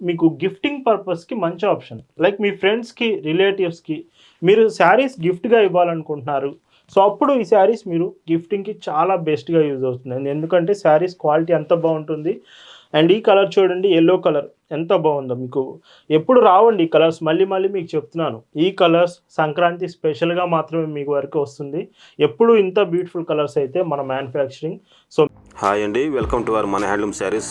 మీకు గిఫ్టింగ్ పర్పస్కి మంచి ఆప్షన్ లైక్ మీ ఫ్రెండ్స్కి రిలేటివ్స్కి మీరు శారీస్ గిఫ్ట్గా ఇవ్వాలనుకుంటున్నారు. సో అప్పుడు ఈ శారీస్ మీరు గిఫ్టింగ్కి చాలా బెస్ట్గా యూజ్ అవుతుంది ఎందుకంటే శారీస్ క్వాలిటీ ఎంత బాగుంటుంది. అండ్ ఈ కలర్ చూడండి ఎల్లో కలర్ ఎంత బాగుందో మీకు. ఎప్పుడు రావండి ఈ కలర్స్ మళ్ళీ మళ్ళీ మీకు చెప్తున్నాను. ఈ కలర్స్ సంక్రాంతి స్పెషల్గా మాత్రమే మీకు వరకు వస్తుంది. ఎప్పుడు ఇంత బ్యూటిఫుల్ కలర్స్ అయితే మన మ్యానుఫ్యాక్చరింగ్ సో హాయ్ అండి వెల్కమ్ టు అవర్ మన హ్యాండ్లూమ్ శారీస్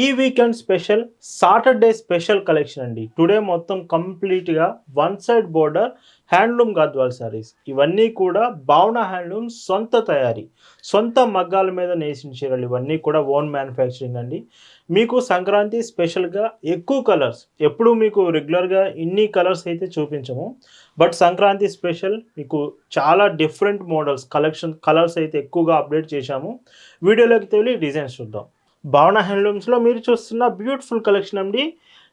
ఈ weekend special Saturday special collection అండి. టుడే మొత్తం కంప్లీట్గా one side border handloom Gadwal saris ఇవన్నీ కూడా భావన హ్యాండ్లూమ్ సొంత తయారీ. సొంత మగ్గాల మీద నేసిన చీరలు. ఇవన్నీ కూడా ఓన్ మ్యానుఫ్యాక్చరింగ్ అండి. మీకు సంక్రాంతి స్పెషల్గా ఎక్కువ కలర్స్ ఎప్పుడు మీకు రెగ్యులర్గా ఇన్ని కలర్స్ అయితే చూపించము. బట్ సంక్రాంతి స్పెషల్ మీకు చాలా డిఫరెంట్ మోడల్స్ కలెక్షన్ కలర్స్ అయితే ఎక్కువగా అప్డేట్ చేశాము. వీడియోలోకి తెలియ డిజైన్స్ చూద్దాం. భావన హ్యాండ్లూమ్స్లో మీరు చూస్తున్న బ్యూటిఫుల్ కలెక్షన్ అండి.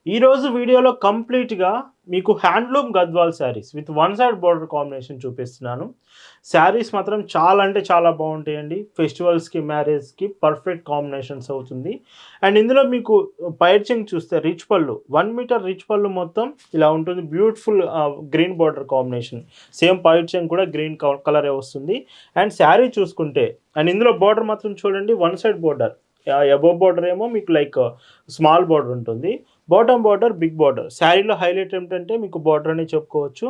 ఈరోజు వీడియోలో కంప్లీట్గా మీకు handloom Gadwal saris with one side border combination చూపిస్తున్నాను. శారీస్ మాత్రం చాలా అంటే చాలా బాగుంటాయండి. ఫెస్టివల్స్కి మ్యారేజ్కి పర్ఫెక్ట్ కాంబినేషన్స్ అవుతుంది. అండ్ ఇందులో మీకు పైర్చింగ్ చూస్తే రిచ్ పళ్ళు వన్ మీటర్ రిచ్ పళ్ళు మొత్తం ఇలా ఉంటుంది. Beautiful green border combination. Same పైర్చింగ్ కూడా గ్రీన్ కలరే వస్తుంది. అండ్ శారీ చూసుకుంటే అండ్ ఇందులో బోర్డర్ మాత్రం చూడండి one side border. Above border ఏమో మీకు లైక్ స్మాల్ బార్డర్ ఉంటుంది. బాటమ్ బార్డర్ బిగ్ బార్డర్ శారీలో హైలైట్ ఏమిటంటే మీకు బార్డర్ అనే చెప్పుకోవచ్చు.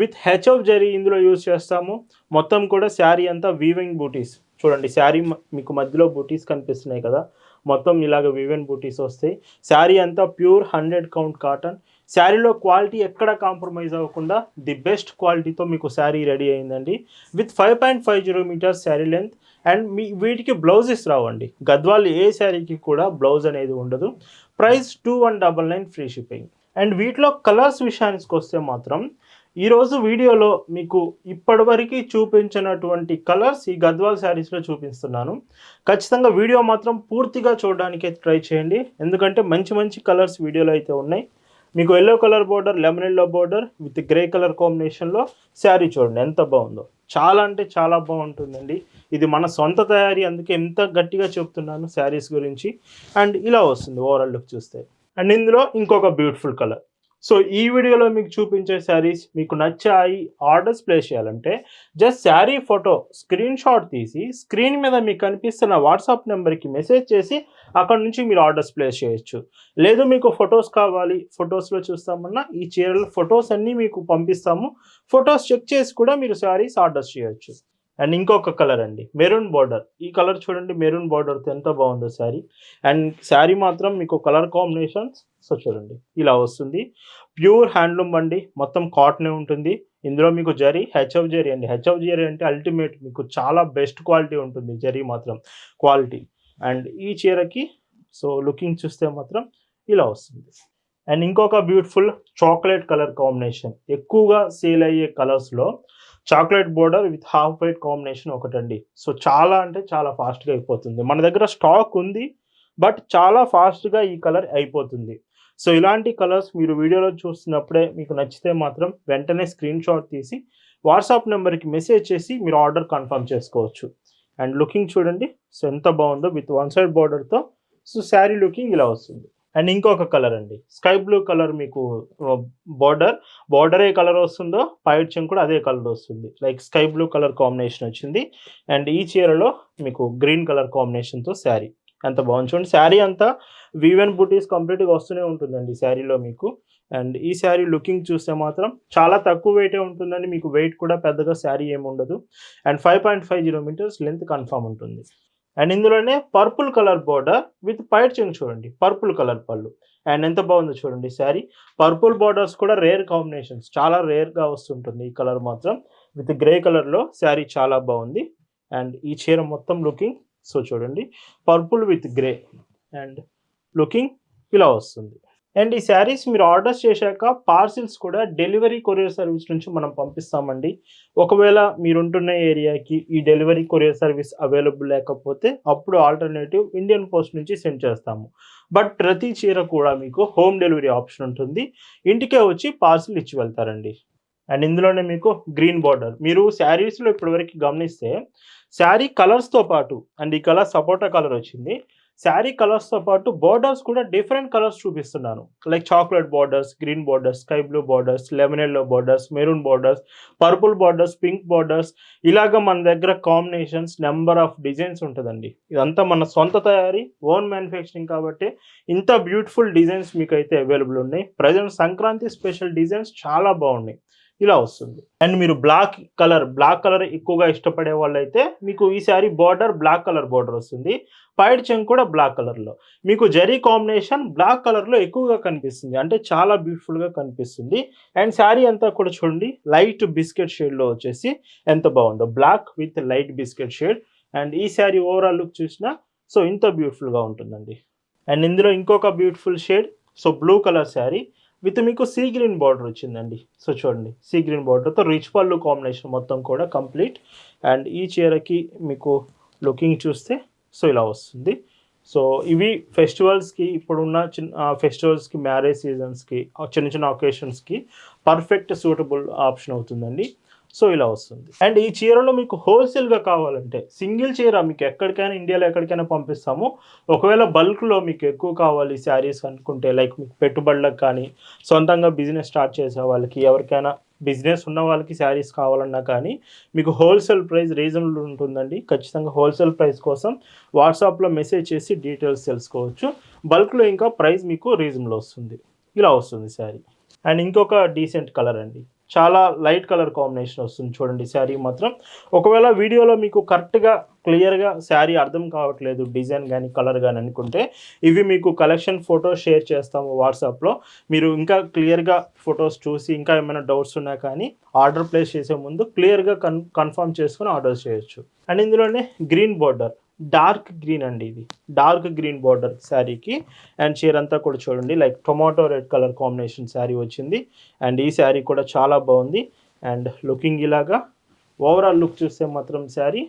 విత్ హెచ్ఎఫ్ జరీ ఇందులో యూజ్ చేస్తాము. మొత్తం కూడా శారీ అంతా వీవింగ్ బూటీస్ చూడండి శారీ మీకు మధ్యలో బూటీస్ కనిపిస్తున్నాయి కదా. మొత్తం ఇలాగ వివెన్ బూటీస్ వస్తాయి. శారీ అంతా ప్యూర్ హండ్రెడ్ కౌంట్ కాటన్ శారీలో క్వాలిటీ ఎక్కడ కాంప్రమైజ్ అవ్వకుండా ది బెస్ట్ క్వాలిటీతో మీకు శారీ రెడీ అయిందండి. With five point five zero meters sari length and మీ వీటికి బ్లౌజెస్ రావండి. గద్వాల్ ఏ శారీకి కూడా బ్లౌజ్ అనేది ఉండదు. Price two one double nine free shipping and వీటిలో కలర్స్ విషయానికి వస్తే మాత్రం ఈరోజు వీడియోలో మీకు ఇప్పటివరకు చూపించినటువంటి కలర్స్ ఈ గద్వాల్ శారీస్లో చూపిస్తున్నాను. ఖచ్చితంగా వీడియో మాత్రం పూర్తిగా చూడడానికి ట్రై చేయండి. ఎందుకంటే మంచి మంచి కలర్స్ వీడియోలో అయితే ఉన్నాయి. మీకు yellow colour border lemon yellow border with grey colour కాంబినేషన్లో శారీ చూడండి ఎంత బాగుందో. చాలా అంటే చాలా బాగుంటుందండి. ఇది మన సొంత తయారీ అందుకే ఎంత గట్టిగా చెప్తున్నాను శారీస్ గురించి. అండ్ ఇలా వస్తుంది ఓవరాల్ లుక్ చూస్తే. అండ్ ఇందులో ఇంకొక బ్యూటిఫుల్ కలర్. సో ఈ వీడియోలో మీకు చూపించే శారీస్ మీకు నచ్చాయి ఆర్డర్స్ ప్లేస్ చేయాలంటే just sari photo screenshot తీసి స్క్రీన్ మీద మీకు కనిపిస్తున్న వాట్సాప్ నెంబర్కి మెసేజ్ చేసి అక్కడ నుంచి మీరు ఆర్డర్స్ ప్లేస్ చేయొచ్చు. లేదు మీకు ఫొటోస్ కావాలి ఫొటోస్లో చూస్తామన్నా ఈ చీరల ఫొటోస్ అన్నీ మీకు పంపిస్తాము. ఫొటోస్ చెక్ చేసి కూడా మీరు శారీస్ ఆర్డర్స్ చేయొచ్చు. అండ్ ఇంకొక కలర్ అండి మెరూన్ బార్డర్. ఈ కలర్ చూడండి మెరూన్ బార్డర్తో ఎంత బాగుందో శారీ. అండ్ శారీ మాత్రం మీకు కలర్ కాంబినేషన్స్ సో చూడండి ఇలా వస్తుంది. ప్యూర్ హ్యాండ్లూమ్ అండి మొత్తం కాటనే ఉంటుంది. ఇందులో మీకు జరీ హెచ్ఎఫ్ జరీ అండి. హెచ్ఎఫ్ జరీ అంటే అల్టిమేట్ మీకు చాలా బెస్ట్ క్వాలిటీ ఉంటుంది జరీ మాత్రం క్వాలిటీ అండ్ ఈ చీరకి సో లుకింగ్ చూస్తే మాత్రం ఇలా వస్తుంది. అండ్ ఇంకొక బ్యూటిఫుల్ చాక్లెట్ కలర్ కాంబినేషన్ ఎక్కువగా సేల్ అయ్యే కలర్స్లో chocolate border with half white combination ఒకటండి. సో చాలా అంటే చాలా ఫాస్ట్గా అయిపోతుంది. మన దగ్గర స్టాక్ ఉంది బట్ చాలా ఫాస్ట్గా ఈ కలర్ అయిపోతుంది. సో ఇలాంటి కలర్స్ మీరు వీడియోలో చూస్తున్నప్పుడే మీకు నచ్చితే మాత్రం వెంటనే స్క్రీన్ షాట్ తీసి వాట్సాప్ నెంబర్కి మెసేజ్ చేసి మీరు ఆర్డర్ కన్ఫర్మ్ చేసుకోవచ్చు. అండ్ లుకింగ్ చూడండి సో ఎంత బాగుందో విత్ వన్ సైడ్ బార్డర్తో సో శారీ లుకింగ్ ఇలా వస్తుంది. అండ్ ఇంకొక కలర్ అండి. స్కై బ్లూ కలర్ మీకు బార్డర్ బార్డర్ ఏ కలర్ వస్తుందో పైడ్చింగ్ కూడా అదే కలర్ వస్తుంది. Like sky blue colour combination వచ్చింది. అండ్ ఈ చీరలో మీకు గ్రీన్ కలర్ కాంబినేషన్తో శారీ. ఎంత బాగుంది చూడండి. శారీ అంతా వీవెన్ బుటీస్ కంప్లీట్గా వస్తూనే ఉంటుందండి శారీలో మీకు. అండ్ ఈ శారీ లుకింగ్ చూస్తే మాత్రం చాలా తక్కువ వెయిటే ఉంటుందండి. మీకు వెయిట్ కూడా పెద్దగా శారీ ఏమి ఉండదు. And five point five zero meters length confirm ఉంటుంది. అండ్ ఇందులోనే పర్పుల్ కలర్ బార్డర్ విత్ పైట్ చూడండి. పర్పుల్ కలర్ పళ్ళు. అండ్ ఎంత బాగుందో చూడండి శారీ. పర్పుల్ బార్డర్స్ కూడా రేర్ కాంబినేషన్స్ చాలా రేర్గా వస్తుంటుంది ఈ కలర్ మాత్రం. విత్ గ్రే కలర్లో శారీ చాలా బాగుంది. అండ్ ఈ చీర మొత్తం లుకింగ్ సో చూడండి. Purple with grey and looking ఇలా వస్తుంది. అండ్ ఈ శారీస్ మీరు ఆర్డర్స్ చేశాక పార్సిల్స్ కూడా డెలివరీ కొరియర్ సర్వీస్ నుంచి మనం పంపిస్తామండి. ఒకవేళ మీరుంటున్న ఏరియాకి ఈ డెలివరీ కొరియర్ సర్వీస్ అవైలబుల్ లేకపోతే అప్పుడు ఆల్టర్నేటివ్ ఇండియన్ పోస్ట్ నుంచి సెండ్ చేస్తాము. బట్ ప్రతి చీర కూడా మీకు హోమ్ డెలివరీ ఆప్షన్ ఉంటుంది. ఇంటికే వచ్చి పార్సిల్ ఇచ్చి వెళ్తారండి. అండ్ ఇందులోనే మీకు గ్రీన్ బార్డర్ మీరు శారీస్లో ఇప్పటివరకు గమనిస్తే శారీ కలర్స్తో పాటు అండ్ ఈ కలర్ సపోటా కలర్ వచ్చింది. శారీ కలర్స్తో పాటు బార్డర్స్ కూడా డిఫరెంట్ కలర్స్ చూపిస్తున్నాను. Like chocolate borders green borders sky blue borders lemon yellow borders maroon borders purple borders pink borders ఇలాగ మన దగ్గర కాంబినేషన్స్ నెంబర్ ఆఫ్ డిజైన్స్ ఉంటుందండి. ఇదంతా మన సొంత తయారీ ఓన్ మ్యానుఫ్యాక్చరింగ్ కాబట్టి ఇంత బ్యూటిఫుల్ డిజైన్స్ మీకు అయితే అవైలబుల్ ఉన్నాయి. ప్రజెంట్ సంక్రాంతి స్పెషల్ డిజైన్స్ చాలా బాగున్నాయి. ఇలా వస్తుంది. అండ్ మీరు బ్లాక్ కలర్ బ్లాక్ కలర్ ఎక్కువగా ఇష్టపడే వాళ్ళైతే మీకు ఈ sari border black colour border వస్తుంది. పైడ్ చెంగ్ కూడా బ్లాక్ కలర్లో. మీకు జరీ కాంబినేషన్ బ్లాక్ కలర్లో ఎక్కువగా కనిపిస్తుంది. అంటే చాలా బ్యూటిఫుల్గా కనిపిస్తుంది. అండ్ శారీ అంతా కూడా చూడండి లైట్ బిస్కెట్ షేడ్లో వచ్చేసి ఎంత బాగుందో. Black with light biscuit shade. And ఈ శారీ ఓవరాల్ లుక్ చూసినా సో ఇంత బ్యూటిఫుల్గా ఉంటుందండి. అండ్ ఇందులో ఇంకొక beautiful shade. So blue colour sari. With మీకు సీ గ్రీన్ బార్డర్ వచ్చిందండి. సో చూడండి సీ గ్రీన్ బార్డర్తో రిచ్ పళ్ళు కాంబినేషన్ మొత్తం కూడా కంప్లీట్. అండ్ ఈ చీరకి మీకు లుకింగ్ చూస్తే సో ఇలా వస్తుంది. సో ఇవి ఫెస్టివల్స్కి ఇప్పుడున్న చిన్న ఫెస్టివల్స్కి మ్యారేజ్ సీజన్స్కి చిన్న చిన్న ఒకేషన్స్కి పర్ఫెక్ట్ సూటబుల్ ఆప్షన్ అవుతుందండి. సో ఇలా వస్తుంది. అండ్ ఈ చీరలో మీకు హోల్సేల్గా కావాలంటే సింగిల్ చీర మీకు ఎక్కడికైనా ఇండియాలో ఎక్కడికైనా పంపిస్తాము. ఒకవేళ బల్క్లో మీకు ఎక్కువ కావాలి శారీస్ అనుకుంటే లైక్ మీకు పెట్టుబడులకు కానీ సొంతంగా బిజినెస్ స్టార్ట్ చేసే వాళ్ళకి ఎవరికైనా బిజినెస్ ఉన్న వాళ్ళకి శారీస్ కావాలన్నా కానీ మీకు హోల్సేల్ ప్రైస్ రీజనబుల్ ఉంటుందండి. ఖచ్చితంగా హోల్సేల్ ప్రైస్ కోసం వాట్సాప్లో మెసేజ్ చేసి డీటెయిల్స్ తెలుసుకోవచ్చు. బల్క్లో ఇంకా ప్రైస్ మీకు రీజనబుల్ వస్తుంది. ఇలా వస్తుంది శారీ. అండ్ ఇంకొక డీసెంట్ కలర్ అండి. చాలా లైట్ కలర్ కాంబినేషన్ వస్తుంది చూడండి శారీ మాత్రం. ఒకవేళ వీడియోలో మీకు కరెక్ట్గా క్లియర్గా శారీ అర్థం కావట్లేదు డిజైన్ కానీ కలర్ కానీ అనుకుంటే ఇవి మీకు కలెక్షన్ ఫోటో షేర్ చేస్తాము వాట్సాప్లో మీరు ఇంకా క్లియర్గా ఫొటోస్ చూసి ఇంకా ఏమైనా డౌట్స్ ఉన్నా కానీ ఆర్డర్ ప్లేస్ చేసే ముందు క్లియర్గా కన్ కన్ఫర్మ్ చేసుకుని ఆర్డర్ చేయొచ్చు. అండ్ ఇందులోనే గ్రీన్ బార్డర్ డార్క్ గ్రీన్ అండి ఇది. డార్క్ గ్రీన్ బార్డర్ శారీకి. అండ్ చీర అంతా కూడా చూడండి like tomato red colour combination sari వచ్చింది. అండ్ ఈ శారీ కూడా చాలా బాగుంది. అండ్ లుకింగ్ ఇలాగా. ఓవరాల్ లుక్ చూస్తే మాత్రం శారీ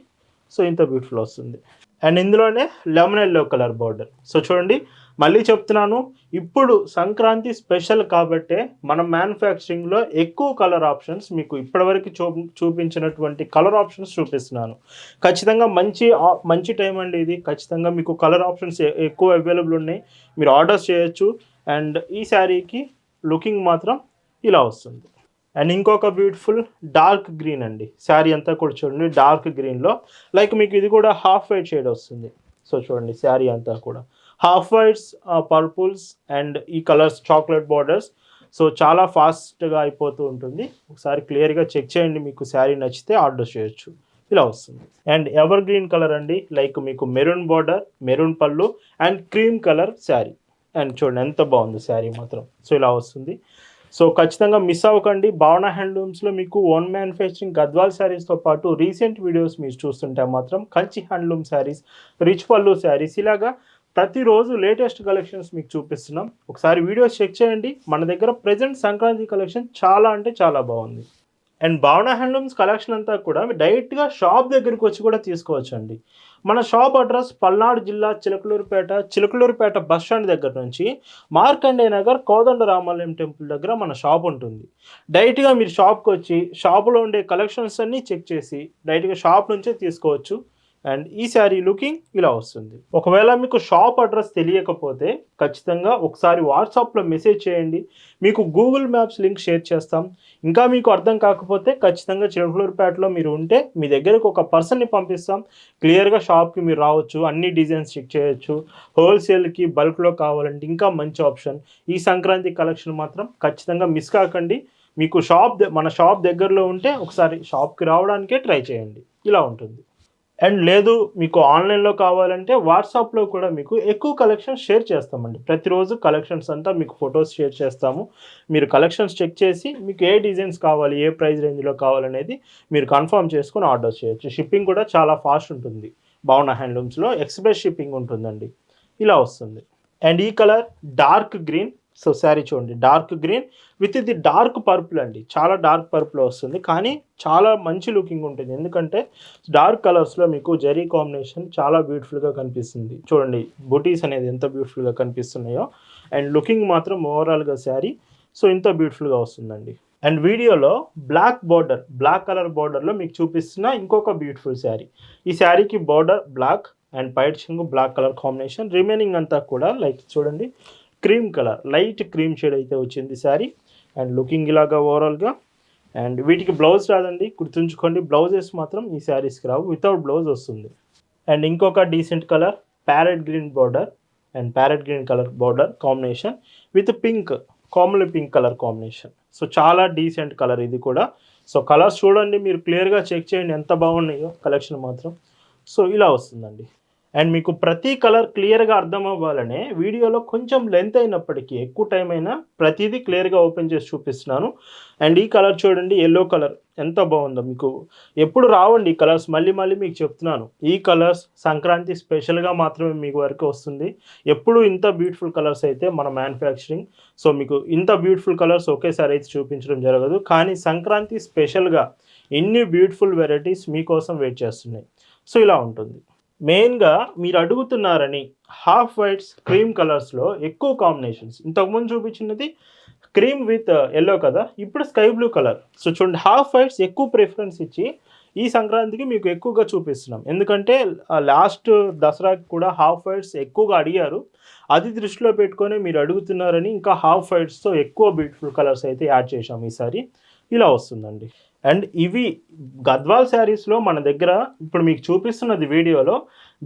సో ఇంత బ్యూటిఫుల్ వస్తుంది. అండ్ ఇందులోనే lemon yellow colour border so చూడండి మళ్ళీ చెప్తున్నాను ఇప్పుడు సంక్రాంతి స్పెషల్ కాబట్టే మన మ్యానుఫ్యాక్చరింగ్లో ఎక్కువ కలర్ ఆప్షన్స్ మీకు ఇప్పటివరకు చూ చూపించినటువంటి కలర్ ఆప్షన్స్ చూపిస్తున్నాను. ఖచ్చితంగా మంచి మంచి టైం అండి ఇది. ఖచ్చితంగా మీకు కలర్ ఆప్షన్స్ ఎక్కువ అవైలబుల్ ఉన్నాయి. మీరు ఆర్డర్స్ చేయొచ్చు. అండ్ ఈ శారీకి లుకింగ్ మాత్రం ఇలా వస్తుంది. అండ్ ఇంకొక బ్యూటిఫుల్ డార్క్ గ్రీన్ అండి. శారీ అంతా కూడా చూడండి డార్క్ గ్రీన్లో లైక్ మీకు ఇది కూడా హాఫ్ వైట్ షేడ్ వస్తుంది. సో చూడండి శారీ అంతా కూడా. హాఫ్ వైట్స్ పర్పుల్స్ అండ్ ఈ కలర్స్ చాక్లెట్ బార్డర్స్ సో చాలా ఫాస్ట్గా అయిపోతూ ఉంటుంది. ఒకసారి క్లియర్గా చెక్ చేయండి మీకు శారీ నచ్చితే ఆర్డర్ చేయొచ్చు. ఇలా వస్తుంది. అండ్ ఎవర్ గ్రీన్ కలర్ అండి. లైక్ మీకు మెరూన్ బార్డర్ మెరూన్ పళ్ళు and cream colour sari and చూడండి ఎంత బాగుంది శారీ మాత్రం. సో ఇలా వస్తుంది. సో ఖచ్చితంగా మిస్ అవ్వకండి. భావన హ్యాండ్లూమ్స్లో మీకు ఓన్ మ్యానుఫ్యాక్చరింగ్ గద్వాల్ శారీస్తో పాటు రీసెంట్ వీడియోస్ మీరు చూస్తుంటే మాత్రం కంచి హ్యాండ్లూమ్ శారీస్ రిచ్ పళ్ళు శారీస్ ఇలాగా ప్రతిరోజు లేటెస్ట్ కలెక్షన్స్ మీకు చూపిస్తున్నాం. ఒకసారి వీడియోస్ చెక్ చేయండి. మన దగ్గర ప్రజెంట్ సంక్రాంతి కలెక్షన్ చాలా అంటే చాలా బాగుంది. అండ్ భావన హ్యాండ్లూమ్స్ కలెక్షన్ అంతా కూడా మీరు డైరెక్ట్గా షాప్ దగ్గరికి వచ్చి కూడా తీసుకోవచ్చండి. మన షాప్ అడ్రస్ పల్నాడు జిల్లా చిలకలూరుపేట చిలకలూరుపేట బస్ స్టాండ్ దగ్గర నుంచి మార్కండే నగర్ కోదండ రామాలయం టెంపుల్ దగ్గర మన షాప్ ఉంటుంది. డైరెక్ట్గా మీరు షాప్కి వచ్చి షాపులో ఉండే కలెక్షన్స్ అన్నీ చెక్ చేసి డైరెక్ట్గా షాప్ నుంచే తీసుకోవచ్చు. అండ్ ఈ శారీ లుకింగ్ ఇలా వస్తుంది. ఒకవేళ మీకు షాప్ అడ్రస్ తెలియకపోతే ఖచ్చితంగా ఒకసారి వాట్సాప్లో మెసేజ్ చేయండి. మీకు గూగుల్ మ్యాప్స్ లింక్ షేర్ చేస్తాం. ఇంకా మీకు అర్థం కాకపోతే ఖచ్చితంగా చిలకలూరుపేటలో మీరు ఉంటే మీ దగ్గరకు ఒక పర్సన్ని పంపిస్తాం. క్లియర్గా షాప్కి మీరు రావచ్చు. అన్ని డిజైన్స్ చెక్ చేయొచ్చు. హోల్సేల్కి బల్క్లో కావాలంటే ఇంకా మంచి ఆప్షన్ ఈ సంక్రాంతి కలెక్షన్ మాత్రం ఖచ్చితంగా మిస్ కాకండి. మీకు షాప్ మన షాప్ దగ్గరలో ఉంటే ఒకసారి షాప్కి రావడానికే ట్రై చేయండి. ఇలా ఉంటుంది. అండ్ లేదు మీకు ఆన్లైన్లో కావాలంటే వాట్సాప్లో కూడా మీకు ఎక్కువ కలెక్షన్స్ షేర్ చేస్తామండి. ప్రతిరోజు కలెక్షన్స్ అంతా మీకు ఫొటోస్ షేర్ చేస్తాము. మీరు కలెక్షన్స్ చెక్ చేసి మీకు ఏ డిజైన్స్ కావాలి ఏ ప్రైస్ రేంజ్లో కావాలనేది మీరు కన్ఫర్మ్ చేసుకుని ఆర్డర్ చేయొచ్చు. షిప్పింగ్ కూడా చాలా ఫాస్ట్ ఉంటుంది. భావన హ్యాండ్లూమ్స్లో ఎక్స్ప్రెస్ షిప్పింగ్ ఉంటుందండి. ఇలా వస్తుంది. అండ్ ఈ colour dark green so sari చూడండి డార్క్ గ్రీన్ విత్ ఇది డార్క్ పర్పుల్ అండి. చాలా డార్క్ పర్పుల్ వస్తుంది. కానీ చాలా మంచి లుకింగ్ ఉంటుంది. ఎందుకంటే డార్క్ కలర్స్లో మీకు జరీ కాంబినేషన్ చాలా బ్యూటిఫుల్గా కనిపిస్తుంది. చూడండి బుటీస్ అనేది ఎంత బ్యూటిఫుల్గా కనిపిస్తున్నాయో. అండ్ లుకింగ్ మాత్రం ఓవరాల్గా శారీ. సో ఇంత బ్యూటిఫుల్గా వస్తుందండి. అండ్ వీడియోలో బ్లాక్ బార్డర్ బ్లాక్ కలర్ బార్డర్లో మీకు చూపిస్తున్న ఇంకొక బ్యూటిఫుల్ శారీ. ఈ శారీకి బార్డర్ బ్లాక్ అండ్ పైట్ చింగు బ్లాక్ కలర్ కాంబినేషన్. రిమైనింగ్ అంతా కూడా లైక్ చూడండి cream colour light cream shade అయితే వచ్చింది శారీ. అండ్ లుకింగ్ ఇలాగా ఓవరాల్గా. అండ్ వీటికి బ్లౌజ్ రాదండి గుర్తుంచుకోండి. బ్లౌజెస్ మాత్రం ఈ శారీస్కి రావు వితౌట్ బ్లౌజ్ వస్తుంది. అండ్ ఇంకొక decent colour parrot green border. And parrot green colour border combination with pink common pink colour combination. So చాలా డీసెంట్ కలర్ ఇది కూడా. సో కలర్స్ చూడండి మీరు క్లియర్గా చెక్ చేయండి ఎంత బాగున్నాయో కలెక్షన్ మాత్రం. సో ఇలా వస్తుందండి. అండ్ మీకు ప్రతి కలర్ క్లియర్గా అర్థం అవ్వాలనే వీడియోలో కొంచెం లెంత్ అయినప్పటికీ ఎక్కువ టైం అయినా ప్రతిదీ క్లియర్గా ఓపెన్ చేసి చూపిస్తున్నాను. అండ్ ఈ కలర్ చూడండి ఎల్లో కలర్ ఎంత బాగుందో మీకు. ఎప్పుడు రావండి ఈ కలర్స్ మళ్ళీ మళ్ళీ మీకు చెప్తున్నాను. ఈ కలర్స్ సంక్రాంతి స్పెషల్గా మాత్రమే మీకు వరకు వస్తుంది. ఎప్పుడు ఇంత బ్యూటిఫుల్ కలర్స్ అయితే మన మ్యానుఫ్యాక్చరింగ్ సో మీకు ఇంత బ్యూటిఫుల్ కలర్స్ ఒకేసారి అయితే చూపించడం జరగదు. కానీ సంక్రాంతి స్పెషల్గా ఇన్ని బ్యూటిఫుల్ వెరైటీస్ మీకోసం వెయిట్ చేస్తున్నాయి. సో ఇలా ఉంటుంది. మెయిన్గా మీరు అడుగుతున్నారని హాఫ్ వైట్స్ క్రీమ్ కలర్స్లో ఎక్కువ కాంబినేషన్స్. ఇంతకుముందు చూపించినది క్రీమ్ విత్ ఎల్లో కదా ఇప్పుడు స్కై బ్లూ కలర్. సో చూడండి హాఫ్ వైట్స్ ఎక్కువ ప్రిఫరెన్స్ ఇచ్చి ఈ సంక్రాంతికి మీకు ఎక్కువగా చూపిస్తున్నాం. ఎందుకంటే లాస్ట్ దసరాకి కూడా హాఫ్ వైట్స్ ఎక్కువగా అడిగారు. అది దృష్టిలో పెట్టుకొని మీరు అడుగుతున్నారని ఇంకా హాఫ్ వైట్స్తో ఎక్కువ బ్యూటిఫుల్ కలర్స్ అయితే యాడ్ చేశాం ఈసారి. ఇలా వస్తుందండి. అండ్ ఇవి గద్వాల్ శారీస్లో మన దగ్గర ఇప్పుడు మీకు చూపిస్తున్నది వీడియోలో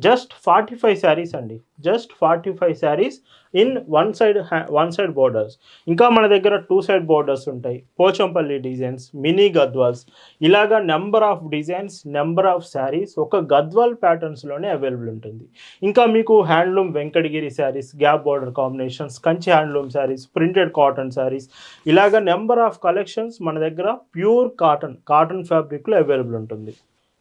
జస్ట్ ఫార్టీ ఫైవ్ శారీస్ అండి. Just forty five saris in one side one side borders. ఇంకా మన దగ్గర టూ సైడ్ బోర్డర్స్ ఉంటాయి. Pochampally designs mini Gadwals. ఇలాగా number of designs number of saris ఒక గద్వాల్ ప్యాటర్న్స్లోనే అవైలబుల్ ఉంటుంది. ఇంకా మీకు handloom Venkatagiri saris gap border combinations Kanchi handloom saris printed cotton saris. ఇలాగ నెంబర్ ఆఫ్ కలెక్షన్స్ మన దగ్గర ప్యూర్ కాటన్ కాటన్ ఫ్యాబ్రిక్లో అవైలబుల్ ఉంటుంది.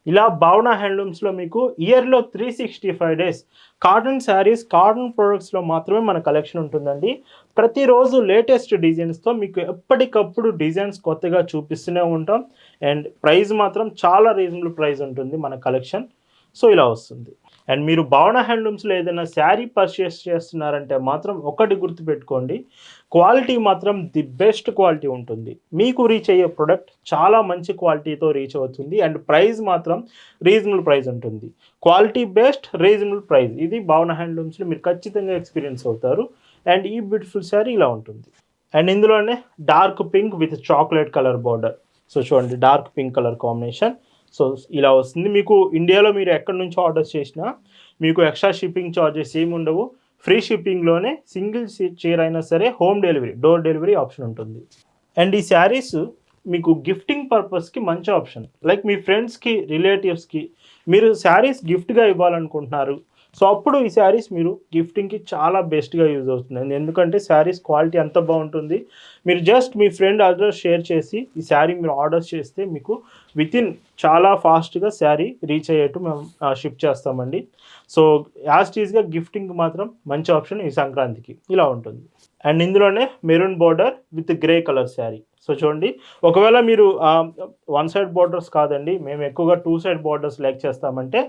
ఇలా భావన హ్యాండ్లూమ్స్లో మీకు ఇయర్లో three sixty five days cotton saris cotton ప్రొడక్ట్స్లో మాత్రమే మన కలెక్షన్ ఉంటుందండి. ప్రతిరోజు లేటెస్ట్ డిజైన్స్తో మీకు ఎప్పటికప్పుడు డిజైన్స్ కొత్తగా చూపిస్తూనే ఉంటాం. అండ్ ప్రైస్ మాత్రం చాలా రీజనబుల్ ప్రైస్ ఉంటుంది మన కలెక్షన్ సో ఇలా వస్తుంది. అండ్ మీరు భవన హ్యాండ్లూమ్స్లో ఏదైనా శారీ పర్చేస్ చేస్తున్నారంటే మాత్రం ఒకటి గుర్తుపెట్టుకోండి. క్వాలిటీ మాత్రం ది బెస్ట్ క్వాలిటీ ఉంటుంది. మీకు రీచ్ అయ్యే ప్రొడక్ట్ చాలా మంచి క్వాలిటీతో రీచ్ అవుతుంది. అండ్ ప్రైస్ మాత్రం రీజనబుల్ ప్రైస్ ఉంటుంది. Quality best reasonable price. ఇది భవన హ్యాండ్లూమ్స్లో మీరు ఖచ్చితంగా ఎక్స్పీరియన్స్ అవుతారు. అండ్ ఈ బ్యూటిఫుల్ శారీ ఇలా ఉంటుంది. అండ్ ఇందులోనే dark pink with chocolate colour border so చూడండి dark pink colour combination so ఇలా వస్తుంది. మీకు ఇండియాలో మీరు ఎక్కడి నుంచి ఆర్డర్స్ చేసినా మీకు ఎక్స్ట్రా షిప్పింగ్ ఛార్జెస్ ఏమి ఉండవు. ఫ్రీ షిప్పింగ్లోనే సింగిల్ చీర అయినా సరే home delivery door delivery option ఉంటుంది. అండ్ ఈ శారీస్ మీకు గిఫ్టింగ్ పర్పస్కి మంచి ఆప్షన్. లైక్ మీ ఫ్రెండ్స్కి రిలేటివ్స్కి మీరు శారీస్ గిఫ్ట్గా ఇవ్వాలనుకుంటున్నారు. సో అప్పుడు ఈ శారీస్ మీరు గిఫ్టింగ్కి చాలా బెస్ట్గా యూజ్ అవుతుంది ఎందుకంటే శారీస్ క్వాలిటీ అంత బాగుంటుంది. మీరు జస్ట్ మీ ఫ్రెండ్ అడ్రస్ షేర్ చేసి ఈ శారీ మీరు ఆర్డర్ చేస్తే మీకు వితిన్ చాలా ఫాస్ట్గా శారీ రీచ్ అయ్యేట్టు మేము షిప్ చేస్తామండి. సో యాస్టీజ్గా గిఫ్టింగ్ మాత్రం మంచి ఆప్షన్ ఈ సంక్రాంతికి. ఇలా ఉంటుంది. అండ్ ఇందులోనే maroon border with grey colour sari. So చూడండి ఒకవేళ మీరు వన్ సైడ్ బార్డర్స్ కాదండి మేము ఎక్కువగా టూ సైడ్ బార్డర్స్ లైక్ చేస్తామంటే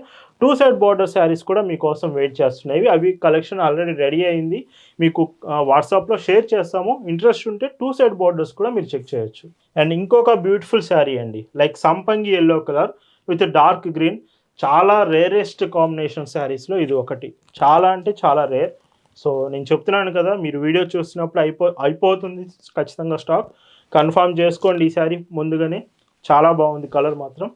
టూ సైడ్ బార్డర్ శారీస్ కూడా మీకోసం వెయిట్ చేస్తున్నాయి. అవి కలెక్షన్ ఆల్రెడీ రెడీ అయింది. మీకు వాట్సాప్లో షేర్ చేస్తాము. ఇంట్రెస్ట్ ఉంటే టూ సైడ్ బార్డర్స్ కూడా మీరు చెక్ చేయొచ్చు. అండ్ ఇంకొక బ్యూటిఫుల్ శారీ అండి లైక్ సంపంగి yellow colour with dark green చాలా రేరెస్ట్ కాంబినేషన్ శారీస్లో ఇది ఒకటి. చాలా అంటే చాలా రేర్ సో నేను చెప్తున్నాను కదా మీరు వీడియో చూస్తున్నప్పుడు అయిపో అయిపోతుంది ఖచ్చితంగా స్టాక్ కన్ఫర్మ్ చేసుకోండి ఈ శారీ ముందుగానే. చాలా బాగుంది కలర్ మాత్రం.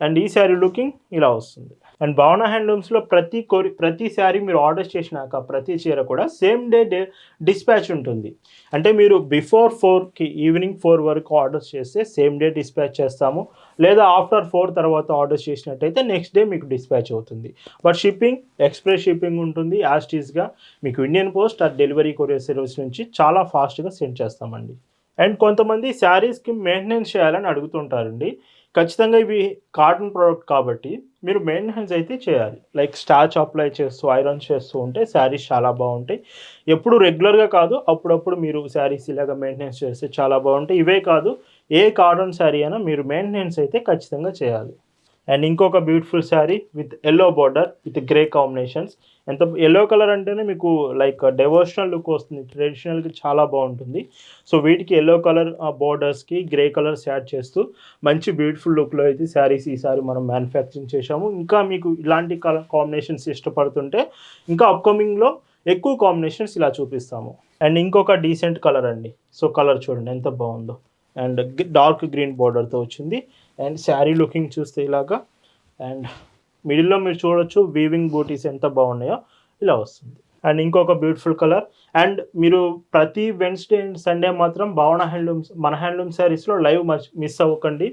అండ్ ఈ శారీ లుకింగ్ ఇలా వస్తుంది. అండ్ భావన హ్యాండ్లూమ్స్లో ప్రతి కొరి ప్రతి శారీ మీరు ఆర్డర్ చేసినాక ప్రతి చీర కూడా సేమ్ డే డే డిస్పాచ్ ఉంటుంది. అంటే మీరు బిఫోర్ ఫోర్కి ఈవినింగ్ ఫోర్ వరకు ఆర్డర్ చేస్తే సేమ్ డే డిస్పాచ్ చేస్తాము. లేదా ఆఫ్టర్ ఫోర్ తర్వాత ఆర్డర్ చేసినట్టయితే నెక్స్ట్ డే మీకు డిస్పాచ్ అవుతుంది. బట్ షిప్పింగ్ ఎక్స్ప్రెస్ షిప్పింగ్ ఉంటుంది యాస్టీస్గా మీకు ఇండియన్ పోస్ట్ ఆ డెలివరీ కొరియర్ సర్వీస్ నుంచి చాలా ఫాస్ట్గా సెండ్ చేస్తామండి. అండ్ కొంతమంది శారీస్కి మెయింటెనెన్స్ చేయాలని అడుగుతుంటారండి. ఖచ్చితంగా ఇవి కాటన్ ప్రోడక్ట్ కాబట్టి మీరు మెయింటెనెన్స్ అయితే చేయాలి. లైక్ స్టాచ్ అప్లై చేస్తూ ఐరన్ చేస్తూ ఉంటే శారీస్ చాలా బాగుంటాయి. ఎప్పుడు రెగ్యులర్గా కాదు అప్పుడప్పుడు మీరు శారీస్ ఇలాగ మెయింటెనెన్స్ చేస్తే చాలా బాగుంటాయి. ఇవే కాదు ఏ కాటన్ శారీ అయినా మీరు మెయింటెనెన్స్ అయితే ఖచ్చితంగా చేయాలి. అండ్ ఇంకొక beautiful sari with yellow border with grey combinations ఎంత ఎల్లో కలర్ అంటేనే మీకు లైక్ డెవోషనల్ లుక్ వస్తుంది. ట్రెడిషనల్కి చాలా బాగుంటుంది. సో వీటికి ఎల్లో కలర్ బార్డర్స్కి గ్రే కలర్స్ యాడ్ చేస్తూ మంచి బ్యూటిఫుల్ లుక్లో అయితే శారీస్ ఈసారి మనం మ్యానుఫ్యాక్చరింగ్ చేశాము. ఇంకా మీకు ఇలాంటి కలర్ కాంబినేషన్స్ ఇష్టపడుతుంటే ఇంకా అప్కమింగ్లో ఎక్కువ కాంబినేషన్స్ ఇలా చూపిస్తాము. అండ్ ఇంకొక డీసెంట్ కలర్ అండి. సో కలర్ చూడండి ఎంత బాగుందో. అండ్ డార్క్ గ్రీన్ బార్డర్తో వచ్చింది. అండ్ శారీ లుకింగ్ చూస్తే ఇలాగా. అండ్ మిడిల్లో మీరు చూడొచ్చు వీవింగ్ బూటీస్ ఎంత బాగున్నాయో ఇలా వస్తుంది. అండ్ ఇంకొక బ్యూటిఫుల్ కలర్ అండ్ మీరు ప్రతి వెన్స్డే అండ్ సండే మాత్రం భావన హ్యాండ్లూమ్స్ మన హ్యాండ్లూమ్ శారీస్లో లైవ్ మిస్ అవ్వకండి.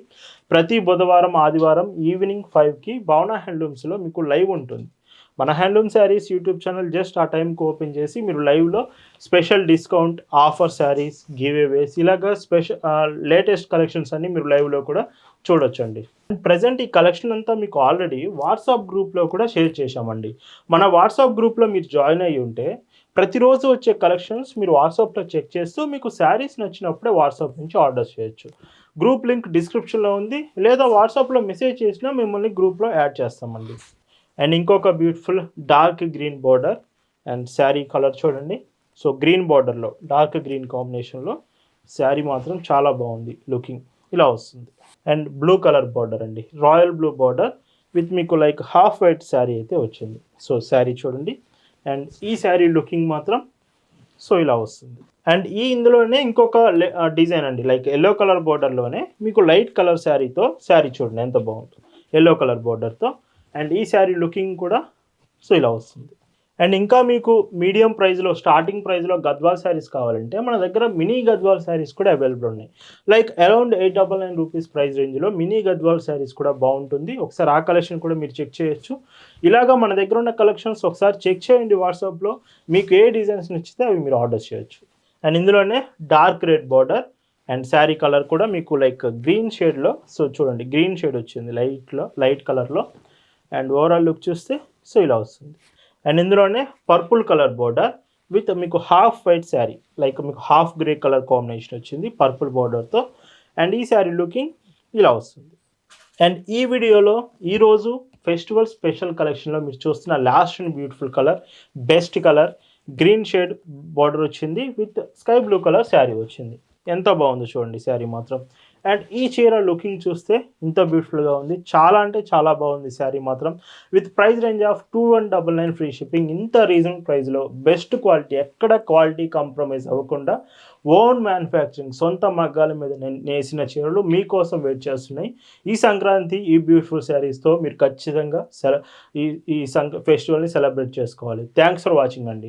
ప్రతి బుధవారం ఆదివారం ఈవినింగ్ ఫైవ్కి భావన హ్యాండ్లూమ్స్లో మీకు లైవ్ ఉంటుంది. మన handloom saris YouTube channel just ఆ టైంకి ఓపెన్ చేసి మీరు లైవ్లో special discount offer saris giveaways ఇలాగా స్పెషల్ లేటెస్ట్ కలెక్షన్స్ అన్ని మీరు లైవ్లో కూడా చూడొచ్చండి. ప్రజెంట్ ఈ కలెక్షన్ అంతా మీకు ఆల్రెడీ వాట్సాప్ గ్రూప్లో కూడా షేర్ చేశామండి. మన వాట్సాప్ గ్రూప్లో మీరు జాయిన్ అయ్యి ఉంటే ప్రతిరోజు వచ్చే కలెక్షన్స్ మీరు వాట్సాప్లో చెక్ చేస్తూ మీకు శారీస్ నచ్చినప్పుడే వాట్సాప్ నుంచి ఆర్డర్ చేయొచ్చు. గ్రూప్ లింక్ డిస్క్రిప్షన్లో ఉంది. లేదా వాట్సాప్లో మెసేజ్ చేసినా మిమ్మల్ని గ్రూప్లో యాడ్ చేస్తామండి. అండ్ ఇంకొక beautiful dark green border and sari colour చూడండి. సో గ్రీన్ బార్డర్లో డార్క్ గ్రీన్ కాంబినేషన్లో శారీ మాత్రం చాలా బాగుంది లుకింగ్. ఇలా వస్తుంది. అండ్ బ్లూ కలర్ బార్డర్ అండి. రాయల్ బ్లూ బార్డర్ విత్ మీకు లైక్ హాఫ్ వైట్ శారీ అయితే వచ్చింది. సో శారీ చూడండి. అండ్ ఈ శారీ లుకింగ్ మాత్రం సో ఇలా వస్తుంది. అండ్ ఈ ఇందులోనే ఇంకొక డిజైన్ అండి. లైక్ ఎల్లో కలర్ బార్డర్లోనే మీకు లైట్ కలర్ శారీతో శారీ చూడండి ఎంత బాగుంటుంది ఎల్లో కలర్ బార్డర్తో అండ్ ఈ శారీ లుకింగ్ కూడా సో ఇలా వస్తుంది. అండ్ ఇంకా మీకు మీడియం ప్రైస్లో స్టార్టింగ్ ప్రైస్లో గద్వాల్ శారీస్ కావాలంటే మన దగ్గర మినీ గద్వాల్ శారీస్ కూడా అవైలబుల్ ఉన్నాయి. Like around eight double nine rupees price రేంజ్లో మినీ గద్వాల్ శారీస్ కూడా బాగుంటుంది. ఒకసారి ఆ కలెక్షన్ కూడా మీరు చెక్ చేయొచ్చు. ఇలాగా మన దగ్గర ఉన్న కలెక్షన్స్ ఒకసారి చెక్ చేయండి వాట్సాప్లో. మీకు ఏ డిజైన్స్ నచ్చితే అవి మీరు ఆర్డర్ చేయొచ్చు. అండ్ ఇందులోనే dark red border and sari colour కూడా మీకు లైక్ గ్రీన్ షేడ్లో సో చూడండి గ్రీన్ షేడ్ వచ్చింది లైట్లో లైట్ కలర్లో. అండ్ ఓవరాల్ లుక్ చూస్తే సో ఇలా వస్తుంది. అండ్ ఇందులోనే పర్పుల్ కలర్ బోర్డర్ విత్ మీకు హాఫ్ వైట్ శారీ లైక్ మీకు హాఫ్ గ్రే కలర్ కాంబినేషన్ వచ్చింది పర్పుల్ బోర్డర్తో అండ్ ఈ శారీ లుకింగ్ ఇలా వస్తుంది. అండ్ ఈ వీడియోలో ఈరోజు ఫెస్టివల్ స్పెషల్ కలెక్షన్లో మీరు చూస్తున్న last and beautiful colour best colour green shade border వచ్చింది with sky blue colour sari వచ్చింది. ఎంత బాగుందో చూడండి శారీ మాత్రం. అండ్ ఈ చీర లుకింగ్ చూస్తే ఇంత బ్యూటిఫుల్గా ఉంది. చాలా అంటే చాలా బాగుంది శారీ మాత్రం. With price range of two one double nine free shipping ఇంత రీజనబుల్ ప్రైస్లో బెస్ట్ క్వాలిటీ ఎక్కడ క్వాలిటీ కాంప్రమైజ్ అవ్వకుండా ఓన్ మ్యానుఫ్యాక్చరింగ్ సొంత మగ్గాల మీద నే- నేసిన చీరలు మీకోసం వెయిట్ చేస్తున్నాయి. ఈ సంక్రాంతి ఈ బ్యూటిఫుల్ శారీస్తో మీరు ఖచ్చితంగా సెల ఈ ఈ సంక ఫెస్టివల్ని సెలబ్రేట్ చేసుకోవాలి. థ్యాంక్స్ ఫర్ వాచింగ్ అండి.